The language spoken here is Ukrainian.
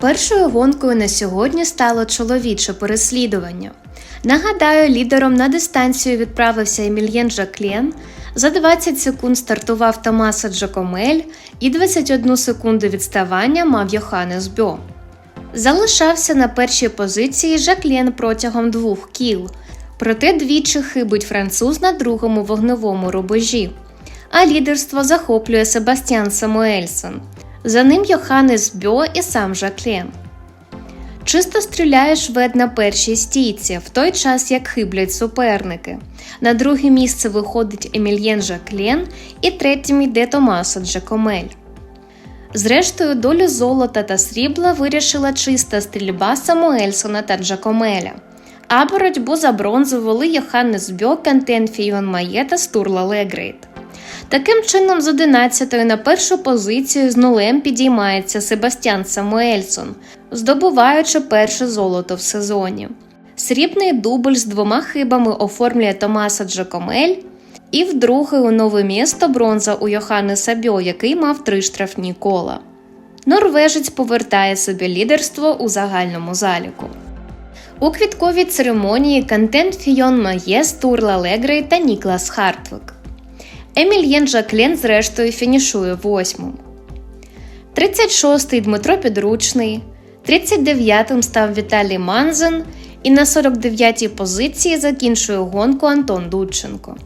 Першою гонкою на сьогодні стало чоловіче переслідування. Нагадаю, лідером на дистанцію відправився Емільєн Жаклен. За 20 секунд стартував Томаса Джакомель і 21 секунду відставання мав Йоханнес Бьо. Залишався на першій позиції Жаклен протягом двох кіл, проте двічі хибить француз на другому вогневому рубежі. А лідерство захоплює Себастьян Самуельсон. За ним Йоханнес Бьо і сам Жаклен. Чисто стріляє швед на першій стійці, в той час як хиблять суперники. На друге місце виходить Емільєн Жаклен і третім йде Томасо Джакомель. Зрештою, долю золота та срібла вирішила чиста стрільба Самуельсона та Джакомеля. А боротьбу за бронзу вели Йоханнес Бьо, Кантен Фійон Має Стурла Легрейт. Таким чином, з 11-ї на першу позицію з нулем підіймається Себастьян Самуельсон, здобуваючи перше золото в сезоні. Срібний дубль з двома хибами оформлює Томаса Джакомель, і вдруге у нове місто бронза у Йоханнеса Бьо, який мав три штрафні кола. Норвежець повертає собі лідерство у загальному заліку. У квітковій церемонії Кантен Фійон Має, Стурла Легрей та Ніклас Хартвик. Емільєн Жаклен, зрештою, фінішує восьмим. 36-й Дмитро Підручний, 39-м став Віталій Манзен і на 49-й позиції закінчує гонку Антон Дудченко.